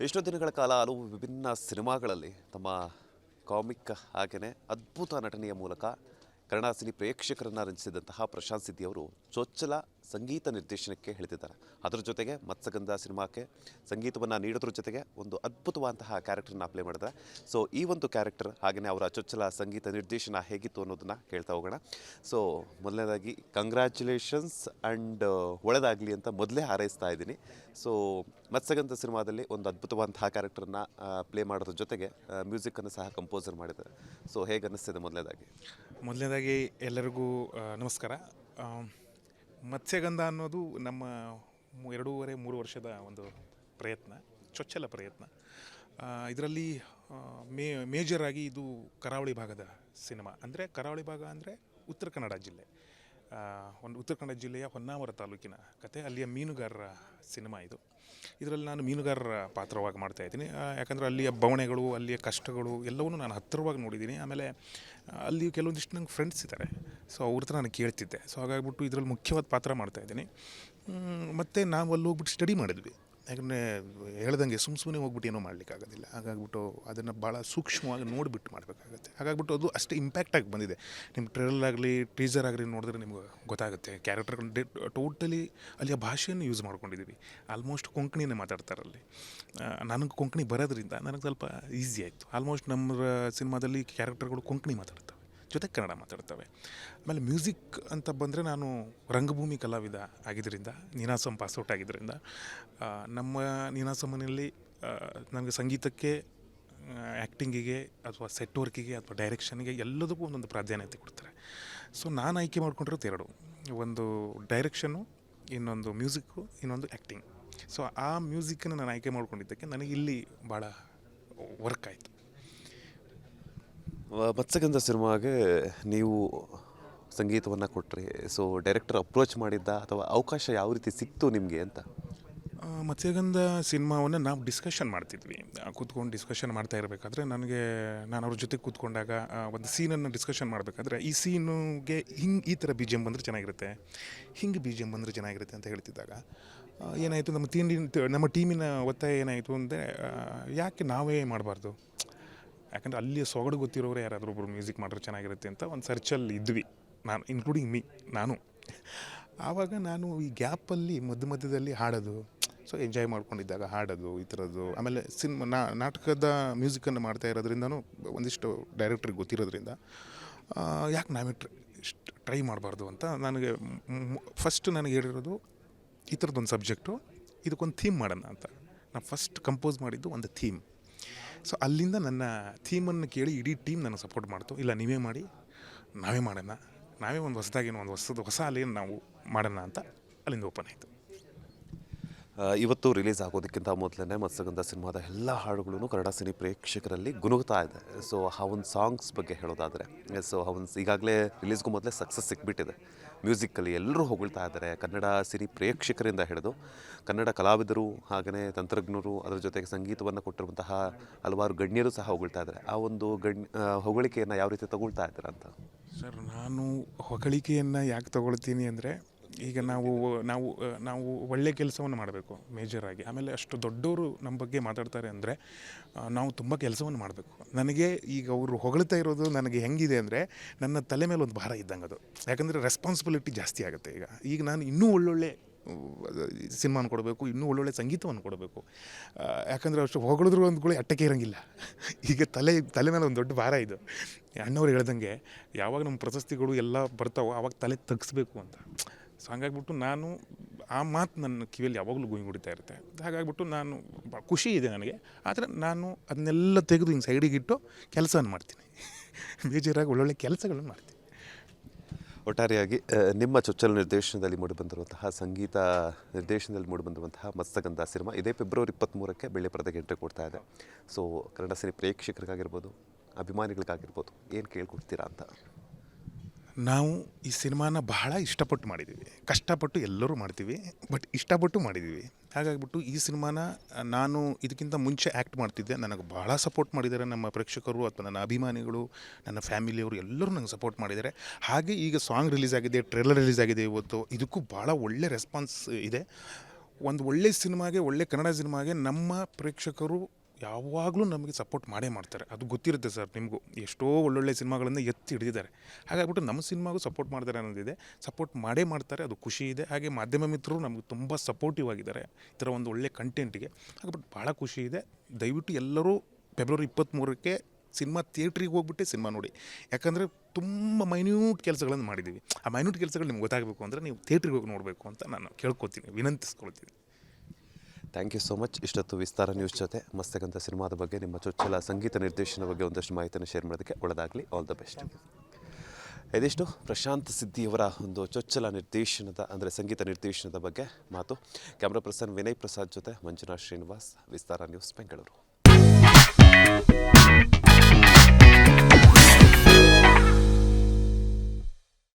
ಎಷ್ಟೋ ದಿನಗಳ ಕಾಲ ಹಲವು ವಿಭಿನ್ನ ಸಿನಿಮಾಗಳಲ್ಲಿ ತಮ್ಮ ಕಾಮಿಕ್ ಹಾಗೆಯೇ ಅದ್ಭುತ ನಟನೆಯ ಮೂಲಕ ಕನ್ನಡ ಸಿನಿ ಪ್ರೇಕ್ಷಕರನ್ನು ರಚಿಸಿದಂತಹ ಪ್ರಶಾಂತ್ ಸಿದ್ದಿ ಅವರು ಚೊಚ್ಚಲ ಸಂಗೀತ ನಿರ್ದೇಶನಕ್ಕೆ ಹೇಳ್ತಿದ್ದಾರೆ. ಅದರ ಜೊತೆಗೆ ಮತ್ಸಗಂಧ ಸಿನಿಮಾಕ್ಕೆ ಸಂಗೀತವನ್ನು ನೀಡೋದ್ರ ಜೊತೆಗೆ ಒಂದು ಅದ್ಭುತವಾದಂತಹ ಕ್ಯಾರೆಕ್ಟರ್ನ ಅಪ್ಲೈ ಮಾಡಿದ್ದಾರೆ. ಸೊ ಈ ಒಂದು ಕ್ಯಾರೆಕ್ಟರ್ ಹಾಗೆಯೇ ಅವರ ಚೊಚ್ಚಲ ಸಂಗೀತ ನಿರ್ದೇಶನ ಹೇಗಿತ್ತು ಅನ್ನೋದನ್ನು ಕೇಳ್ತಾ ಹೋಗೋಣ. ಸೊ ಮೊದಲನೇದಾಗಿ ಕಂಗ್ರ್ಯಾಚುಲೇಷನ್ಸ್ ಆ್ಯಂಡ್ ಒಳ್ಳೆದಾಗಲಿ ಅಂತ ಮೊದಲೇ ಹಾರೈಸ್ತಾ ಇದ್ದೀನಿ. ಸೊ ಮತ್ಸಗಂಧ ಸಿನಿಮಾದಲ್ಲಿ ಒಂದು ಅದ್ಭುತವಾದಂತಹ ಕ್ಯಾರೆಕ್ಟರ್ನ ಪ್ಲೇ ಮಾಡೋದ್ರ ಜೊತೆಗೆ ಮ್ಯೂಸಿಕ್ಕನ್ನು ಸಹ ಕಂಪೋಸರ್ ಮಾಡಿದ್ದಾರೆ. ಸೊ ಹೇಗೆ ಅನ್ನಿಸ್ತಿದೆ ಮೊದಲನೇದಾಗಿ? ಮೊದಲನೇದಾಗಿ ಎಲ್ಲರಿಗೂ ನಮಸ್ಕಾರ. ಮತ್ಸ್ಯಗಂಧ ಅನ್ನೋದು ನಮ್ಮ ಎರಡೂವರೆ, ಮೂರು ವರ್ಷದ ಒಂದು ಪ್ರಯತ್ನ, ಚೊಚ್ಚಲ ಪ್ರಯತ್ನ. ಇದರಲ್ಲಿ ಮೇ ಮೇಜರಾಗಿ ಇದು ಕರಾವಳಿ ಭಾಗದ ಸಿನಿಮಾ ಅಂದರೆ ಕರಾವಳಿ ಭಾಗ ಅಂದರೆ ಉತ್ತರ ಕನ್ನಡ ಜಿಲ್ಲೆ. ಒಂದು ಉತ್ತರ ಕನ್ನಡ ಜಿಲ್ಲೆಯ ಹೊನ್ನಾವರ ತಾಲೂಕಿನ ಕತೆ, ಅಲ್ಲಿಯ ಮೀನುಗಾರರ ಸಿನಿಮಾ ಇದು. ಇದರಲ್ಲಿ ನಾನು ಮೀನುಗಾರರ ಪಾತ್ರವಾಗಿ ಮಾಡ್ತಾ ಇದ್ದೀನಿ. ಯಾಕಂದರೆ ಅಲ್ಲಿಯ ಬವಣೆಗಳು, ಅಲ್ಲಿಯ ಕಷ್ಟಗಳು ಎಲ್ಲವನ್ನೂ ನಾನು ಹತ್ತಿರವಾಗಿ ನೋಡಿದ್ದೀನಿ. ಆಮೇಲೆ ಅಲ್ಲಿ ಕೆಲವೊಂದಿಷ್ಟು ನಂಗೆ ಫ್ರೆಂಡ್ಸ್ ಇದ್ದಾರೆ. ಸೊ ಅವ್ರ ಹತ್ರ ನಾನು ಕೇಳ್ತಿದ್ದೆ. ಸೊ ಹಾಗಾಗ್ಬಿಟ್ಟು ಇದರಲ್ಲಿ ಮುಖ್ಯವಾದ ಪಾತ್ರ ಮಾಡ್ತಾ ಇದ್ದೀನಿ. ಮತ್ತು ನಾವು ಅಲ್ಲಿ ಹೋಗ್ಬಿಟ್ಟು ಸ್ಟಡಿ ಮಾಡಿದ್ವಿ. ಯಾಕಂದರೆ ಹೇಳ್ದಂಗೆ ಸುಮ್ಮ ಸುಮ್ಮನೆ ಹೋಗ್ಬಿಟ್ಟು ಏನೋ ಮಾಡಲಿಕ್ಕಾಗೋದಿಲ್ಲ ಹಾಗಾಗ್ಬಿಟ್ಟು ಅದನ್ನು ಭಾಳ ಸೂಕ್ಷ್ಮವಾಗಿ ನೋಡಿಬಿಟ್ಟು ಮಾಡಬೇಕಾಗುತ್ತೆ. ಹಾಗಾಗ್ಬಿಟ್ಟು ಅದು ಅಷ್ಟು ಇಂಪ್ಯಾಕ್ಟಾಗಿ ಬಂದಿದೆ. ನಿಮ್ಮ ಟ್ರೇಲರ್ ಆಗಲಿ ಟೀಸರ್ ಆಗಲಿ ನೋಡಿದ್ರೆ ನಿಮ್ಗೆ ಗೊತ್ತಾಗುತ್ತೆ. ಕ್ಯಾರೆಕ್ಟರ್ಗಳು ಡೆ ಟೋಟಲಿ ಅಲ್ಲಿಯ ಭಾಷೆಯನ್ನು ಯೂಸ್ ಮಾಡ್ಕೊಂಡಿದ್ದೀವಿ. ಆಲ್ಮೋಸ್ಟ್ ಕೊಂಕಣಿನೇ ಮಾತಾಡ್ತಾರಲ್ಲಿ ನನಗೆ ಕೊಂಕಣಿ ಬರೋದ್ರಿಂದ ನನಗೆ ಸ್ವಲ್ಪ ಈಸಿ ಆಯಿತು. ಆಲ್ಮೋಸ್ಟ್ ನಮ್ಮ ಸಿನಿಮಾದಲ್ಲಿ ಕ್ಯಾರೆಕ್ಟರ್ಗಳು ಕೊಂಕಣಿ ಮಾತಾಡ್ತವೆ. ಜೊತೆಗೆ ಕನ್ನಡ ಮಾತಾಡ್ತವೆ. ಆಮೇಲೆ ಮ್ಯೂಸಿಕ್ ಅಂತ ಬಂದರೆ ನಾನು ರಂಗಭೂಮಿ ಕಲಾವಿದ ಆಗಿದ್ದರಿಂದ ನೀನಾಸಂ ಪಾಸ್ಔಟ್ ಆಗಿದ್ದರಿಂದ ನಮ್ಮ ನೀನಾಸಮ್ಮನಲ್ಲಿ ನನಗೆ ಸಂಗೀತಕ್ಕೆ ಆ್ಯಕ್ಟಿಂಗಿಗೆ ಅಥವಾ ಸೆಟ್ ವರ್ಕಿಗೆ ಅಥವಾ ಡೈರೆಕ್ಷನ್ಗೆ ಎಲ್ಲದಕ್ಕೂ ಒಂದೊಂದು ಪ್ರಾಧಾನ್ಯತೆ ಕೊಡ್ತಾರೆ. ಸೊ ನಾನು ಆಯ್ಕೆ ಮಾಡ್ಕೊಂಡಿರೋದು ಎರಡು. ಒಂದು ಡೈರೆಕ್ಷನು ಇನ್ನೊಂದು ಮ್ಯೂಸಿಕ್ಕು ಇನ್ನೊಂದು ಆ್ಯಕ್ಟಿಂಗ್ ಸೊ ಆ ಮ್ಯೂಸಿಕ್ಕನ್ನು ನಾನು ಆಯ್ಕೆ ಮಾಡ್ಕೊಂಡಿದ್ದಕ್ಕೆ ನನಗೆ ಇಲ್ಲಿ ಭಾಳ ವರ್ಕ್ ಆಯಿತು. ಮತ್ಸ್ಯಗಂಧ ಸಿನಿಮಾಗೆ ನೀವು ಸಂಗೀತವನ್ನು ಕೊಟ್ಟರೆ ಸೊ ಡೈರೆಕ್ಟರ್ ಅಪ್ರೋಚ್ ಮಾಡಿದ್ದ ಅಥವಾ ಅವಕಾಶ ಯಾವ ರೀತಿ ಸಿಕ್ತು ನಿಮಗೆ ಅಂತ? ಮತ್ಸ್ಯಗಂಧ ಸಿನಿಮಾವನ್ನು ನಾವು ಡಿಸ್ಕಷನ್ ಮಾಡ್ತಿದ್ವಿ. ಕೂತ್ಕೊಂಡು ಡಿಸ್ಕಷನ್ ಮಾಡ್ತಾ ಇರಬೇಕಾದ್ರೆ ನನಗೆ, ನಾನು ಅವ್ರ ಜೊತೆ ಕೂತ್ಕೊಂಡಾಗ ಒಂದು ಸೀನನ್ನು ಡಿಸ್ಕಷನ್ ಮಾಡಬೇಕಾದ್ರೆ ಈ ಸೀನುಗೆ ಹಿಂಗೆ ಈ ಥರ ಬಿ ಜಿ ಎಂ ಬಂದರೆ ಚೆನ್ನಾಗಿರುತ್ತೆ, ಹಿಂಗೆ ಬಿ ಜಿ ಎಂ ಬಂದರೆ ಚೆನ್ನಾಗಿರುತ್ತೆ ಅಂತ ಹೇಳ್ತಿದ್ದಾಗ ಏನಾಯಿತು? ನಮ್ಮ ತಿಂಡಿ ನಮ್ಮ ಟೀಮಿನ ಒತ್ತಾಯ ಏನಾಯಿತು ಅಂದರೆ ಯಾಕೆ ನಾವೇ ಮಾಡಬಾರ್ದು? ಯಾಕಂದರೆ ಅಲ್ಲಿ ಸೊಗಡು ಗೊತ್ತಿರೋರು ಯಾರಾದರೂ ಒಬ್ಬರು ಮ್ಯೂಸಿಕ್ ಮಾಡಿದ್ರೆ ಚೆನ್ನಾಗಿರುತ್ತೆ ಅಂತ ಒಂದು ಸರ್ಚಲ್ಲಿ ಇದ್ವಿ. ನಾನು ಇನ್ಕ್ಲೂಡಿಂಗ್ ಮೀ ನಾನು. ಆವಾಗ ನಾನು ಈ ಗ್ಯಾಪಲ್ಲಿ ಮಧ್ಯ ಮಧ್ಯದಲ್ಲಿ ಹಾಡೋದು ಸೊ ಎಂಜಾಯ್ ಮಾಡ್ಕೊಂಡಿದ್ದಾಗ ಹಾಡೋದು, ಈ ಥರದ್ದು. ಆಮೇಲೆ ಸಿನಿಮಾ ನಾಟಕದ ಮ್ಯೂಸಿಕನ್ನು ಮಾಡ್ತಾ ಇರೋದ್ರಿಂದನೂ ಒಂದಿಷ್ಟು ಡೈರೆಕ್ಟ್ರಿಗೆ ಗೊತ್ತಿರೋದ್ರಿಂದ ಯಾಕೆ ನಾವೇ ಟ್ರೈ ಟ್ರೈ ಮಾಡಬಾರ್ದು ಅಂತ ನನಗೆ ಫಸ್ಟ್ ನನಗೆ ಹೇಳಿರೋದು ಈ ಥರದ್ದೊಂದು ಸಬ್ಜೆಕ್ಟು ಇದಕ್ಕೊಂದು ಥೀಮ್ ಮಾಡೋಣ ಅಂತ. ನಾನು ಫಸ್ಟ್ ಕಂಪೋಸ್ ಮಾಡಿದ್ದು ಒಂದು ಥೀಮ್ ಸೊ ಅಲ್ಲಿಂದ ನನ್ನ ಥೀಮನ್ನು ಕೇಳಿ ಇಡೀ ಟೀಮ್ ನನಗೆ ಸಪೋರ್ಟ್ ಮಾಡ್ತು. ಇಲ್ಲ, ನೀವೇ ಮಾಡಿ, ನಾವೇ ಮಾಡೋಣ. ನಾವೇ ಒಂದು ಹೊಸದಾಗಿ ಒಂದು ಹೊಸದು, ಹೊಸ ಅಲೆಯನ್ನು ನಾವು ಮಾಡೋಣ ಅಂತ ಅಲ್ಲಿಂದ ಓಪನ್ ಆಯಿತು. ಇವತ್ತು ರಿಲೀಸ್ ಆಗೋದಕ್ಕಿಂತ ಮೊದಲೇ ಮತ್ಸಗಂಧ ಸಿನಿಮಾದ ಎಲ್ಲ ಹಾಡುಗಳು ಕನ್ನಡ ಸಿನಿ ಪ್ರೇಕ್ಷಕರಲ್ಲಿ ಗುನುಗ್ತಾ ಇದೆ. ಸೊ ಆ ಒಂದು ಸಾಂಗ್ಸ್ ಬಗ್ಗೆ ಹೇಳೋದಾದರೆ ಸೊ ಆ ಒಂದು ಈಗಾಗಲೇ ರಿಲೀಸ್ಗೂ ಮೊದಲೇ ಸಕ್ಸಸ್ ಸಿಕ್ಬಿಟ್ಟಿದೆ. ಮ್ಯೂಸಿಕ್ಕಲ್ಲಿ ಎಲ್ಲರೂ ಹೊಗಳ್ತಾ ಇದ್ದಾರೆ. ಕನ್ನಡ ಸಿನಿ ಪ್ರೇಕ್ಷಕರಿಂದ ಹಿಡಿದು ಕನ್ನಡ ಕಲಾವಿದರು ಹಾಗೆಯೇ ತಂತ್ರಜ್ಞರು ಅದರ ಜೊತೆಗೆ ಸಂಗೀತವನ್ನು ಕೊಟ್ಟಿರುವಂತಹ ಹಲವಾರು ಗಣ್ಯರು ಸಹ ಹೊಗಳ್ತಾ ಇದ್ದಾರೆ. ಆ ಒಂದು ಗಣ್ಯ ಹೊಗಳಿಕೆಯನ್ನು ಯಾವ ರೀತಿ ತಗೊಳ್ತಾ ಇದ್ದಾರೆ ಅಂತ? ಸರ್, ನಾನು ಹೊಗಳಿಕೆಯನ್ನು ಯಾಕೆ ತಗೊಳ್ತೀನಿ ಅಂದರೆ ಈಗ ನಾವು ನಾವು ನಾವು ಒಳ್ಳೆ ಕೆಲಸವನ್ನು ಮಾಡಬೇಕು ಮೇಜರಾಗಿ ಆಮೇಲೆ ಅಷ್ಟು ದೊಡ್ಡವರು ನಮ್ಮ ಬಗ್ಗೆ ಮಾತಾಡ್ತಾರೆ ಅಂದರೆ ನಾವು ತುಂಬ ಕೆಲಸವನ್ನು ಮಾಡಬೇಕು. ನನಗೆ ಈಗ ಅವರು ಹೊಗಳ್ತಾ ಇರೋದು ನನಗೆ ಹೆಂಗಿದೆ ಅಂದರೆ, ನನ್ನ ತಲೆ ಮೇಲೆ ಒಂದು ಭಾರ ಇದ್ದಂಗೆ ಅದು. ಯಾಕಂದರೆ ರೆಸ್ಪಾನ್ಸಿಬಿಲಿಟಿ ಜಾಸ್ತಿ ಆಗುತ್ತೆ ಈಗ. ಈಗ ನಾನು ಇನ್ನೂ ಒಳ್ಳೊಳ್ಳೆ ಸಿನಿಮಾನ ಕೊಡಬೇಕು, ಇನ್ನೂ ಒಳ್ಳೊಳ್ಳೆ ಸಂಗೀತವನ್ನು ಕೊಡಬೇಕು. ಯಾಕಂದರೆ ಅಷ್ಟು ಹೊಗಳಿದ್ರು ಅಂದ್ಕೊಳ್ಳಿ ಅಟ್ಟಕ್ಕೆ ಇರೋಂಗಿಲ್ಲ. ಈಗ ತಲೆ ತಲೆ ಮೇಲೆ ಒಂದು ದೊಡ್ಡ ಭಾರ ಇದು. ಅಣ್ಣವ್ರು ಹೇಳ್ದಂಗೆ, ಯಾವಾಗ ನಮ್ಮ ಪ್ರಶಸ್ತಿಗಳು ಎಲ್ಲ ಬರ್ತಾವೋ ಆವಾಗ ತಲೆ ತಗ್ಸ್ಬೇಕು ಅಂತ. ಸೊ ಹಂಗಾಗ್ಬಿಟ್ಟು ನಾನು ಆ ಮಾತು ನನ್ನ ಕಿವಿಯಲ್ಲಿ ಯಾವಾಗಲೂ ಗುಂಗುಡಿತಾ ಇರುತ್ತೆ. ಹಾಗಾಗ್ಬಿಟ್ಟು ನಾನು ಖುಷಿ ಇದೆ ನನಗೆ. ಆದರೆ ನಾನು ಅದನ್ನೆಲ್ಲ ತೆಗೆದು ಹಿಂಗೆ ಸೈಡಿಗಿಟ್ಟು ಕೆಲಸವನ್ನು ಮಾಡ್ತೀನಿ. ಬೇಜಾರಾಗಿ ಒಳ್ಳೊಳ್ಳೆ ಕೆಲಸಗಳನ್ನು ಮಾಡ್ತೀನಿ. ಒಟ್ಟಾರೆಯಾಗಿ ನಿಮ್ಮ ಚೊಚ್ಚಲ ನಿರ್ದೇಶನದಲ್ಲಿ ಮೂಡಿಬಂದಿರುವಂತಹ ಸಂಗೀತ ನಿರ್ದೇಶನದಲ್ಲಿ ಮೂಡಿಬಂದಿರುವಂತಹ ಮತ್ಸಗಂಧ ಸಿನಿಮಾ ಇದೇ ಫೆಬ್ರವರಿ ಇಪ್ಪತ್ತ್ಮೂರಕ್ಕೆ ಬೆಳ್ಳಿ ಪರದೆಗೆ ಎಂಟ್ರಿ ಕೊಡ್ತಾ ಇದೆ. ಸೊ ಕನ್ನಡ ಸಿನಿ ಪ್ರೇಕ್ಷಕರಿಗಾಗಿರ್ಬೋದು, ಅಭಿಮಾನಿಗಳಿಗಾಗಿರ್ಬೋದು, ಏನು ಕೇಳ್ಕೊಡ್ತೀರಾ ಅಂತ? ನಾವು ಈ ಸಿನಿಮಾನ ಬಹಳ ಇಷ್ಟಪಟ್ಟು ಮಾಡಿದ್ದೀವಿ. ಕಷ್ಟಪಟ್ಟು ಎಲ್ಲರೂ ಮಾಡ್ತೀವಿ, ಬಟ್ ಇಷ್ಟಪಟ್ಟು ಮಾಡಿದ್ದೀವಿ. ಹಾಗಾಗಿಬಿಟ್ಟು ಈ ಸಿನಿಮಾನ ನಾನು ಇದಕ್ಕಿಂತ ಮುಂಚೆ ಆ್ಯಕ್ಟ್ ಮಾಡ್ತಿದ್ದೆ. ನನಗೆ ಬಹಳ ಸಪೋರ್ಟ್ ಮಾಡಿದ್ದಾರೆ ನಮ್ಮ ಪ್ರೇಕ್ಷಕರು ಅಥವಾ ನನ್ನ ಅಭಿಮಾನಿಗಳು, ನನ್ನ ಫ್ಯಾಮಿಲಿಯವರು ಎಲ್ಲರೂ ನಂಗೆ ಸಪೋರ್ಟ್ ಮಾಡಿದ್ದಾರೆ. ಹಾಗೆ ಈಗ ಸಾಂಗ್ ರಿಲೀಸ್ ಆಗಿದೆ, ಟ್ರೇಲರ್ ರಿಲೀಸ್ ಆಗಿದೆ ಇವತ್ತು. ಇದಕ್ಕೂ ಭಾಳ ಒಳ್ಳೆ ರೆಸ್ಪಾನ್ಸ್ ಇದೆ. ಒಂದು ಒಳ್ಳೆ ಸಿನಿಮಾಗೆ, ಒಳ್ಳೆ ಕನ್ನಡ ಸಿನಿಮಾಗೆ ನಮ್ಮ ಪ್ರೇಕ್ಷಕರು ಯಾವಾಗಲೂ ನಮಗೆ ಸಪೋರ್ಟ್ ಮಾಡೇ ಮಾಡ್ತಾರೆ. ಅದು ಗೊತ್ತಿರುತ್ತೆ ಸರ್ ನಿಮಗೂ. ಎಷ್ಟೋ ಒಳ್ಳೊಳ್ಳೆ ಸಿನಿಮಾಗಳನ್ನು ಎತ್ತಿ ಹಿಡಿದಿದ್ದಾರೆ. ಹಾಗಾಗ್ಬಿಟ್ಟು ನಮ್ಮ ಸಿನಿಮಾಗೂ ಸಪೋರ್ಟ್ ಮಾಡ್ತಾರೆ ಅನ್ನೋದಿದೆ. ಸಪೋರ್ಟ್ ಮಾಡೇ ಮಾಡ್ತಾರೆ. ಅದು ಖುಷಿ ಇದೆ. ಹಾಗೆ ಮಾಧ್ಯಮ ಮಿತ್ರರು ನಮಗೆ ತುಂಬ ಸಪೋರ್ಟಿವ್ ಆಗಿದ್ದಾರೆ. ಈ ಥರ ಒಂದು ಒಳ್ಳೆ ಕಂಟೆಂಟ್ಗೆ. ಹಾಗಾಗ್ಬಿಟ್ಟು ಭಾಳ ಖುಷಿ ಇದೆ. ದಯವಿಟ್ಟು ಎಲ್ಲರೂ ಫೆಬ್ರವರಿ ಇಪ್ಪತ್ತ್ಮೂರಕ್ಕೆ ಸಿನಿಮಾ ಥಿಯೇಟ್ರಿಗೆ ಹೋಗ್ಬಿಟ್ಟು ಸಿನಿಮಾ ನೋಡಿ. ಯಾಕಂದರೆ ತುಂಬ ಮೈನ್ಯೂಟ್ ಕೆಲಸಗಳನ್ನು ಮಾಡಿದ್ದೀವಿ. ಆ ಮೈನ್ಯೂಟ್ ಕೆಲಸಗಳು ನಿಮ್ಗೆ ಗೊತ್ತಾಗಬೇಕು ಅಂದರೆ ನೀವು ಥಿಯೇಟ್ರಿಗೆ ಹೋಗಿ ನೋಡಬೇಕು ಅಂತ ನಾನು ಕೇಳ್ಕೊತೀನಿ. ವಿನಂತಿಸ್ಕೊಳ್ತೀನಿ. Thank you so much Vistara Vistara news ಜೊತೆ ಮಸ್ತಕ್ಕಂಥ ಸಿನಿಮಾದ ಬಗ್ಗೆ ನಿಮ್ಮ ಚೊಚ್ಚಲ ಸಂಗೀತ ನಿರ್ದೇಶನ ಬಗ್ಗೆ ಒಂದಷ್ಟು ಮಾಹಿತಿಯನ್ನು ಶೇರ್ ಮಾಡೋದಕ್ಕೆ ಒಳ್ಳೆದಾಗಲಿ ಆಲ್ ದ ಬೆಸ್ಟ್ ಇದಿಷ್ಟು ಪ್ರಶಾಂತ್ ಸಿದ್ದಿಯವರ ಒಂದು ಚೊಚ್ಚಲ ನಿರ್ದೇಶನದ, ಅಂದರೆ ಸಂಗೀತ ನಿರ್ದೇಶನದ ಬಗ್ಗೆ ಮಾತು. ಕ್ಯಾಮ್ರಾ ಪರ್ಸನ್ ವಿನಯ್ ಪ್ರಸಾದ್ ಜೊತೆ ಮಂಜುನಾಥ್ ಶ್ರೀನಿವಾಸ್, ವಿಸ್ತಾರ ನ್ಯೂಸ್ ಬೆಂಗಳೂರು.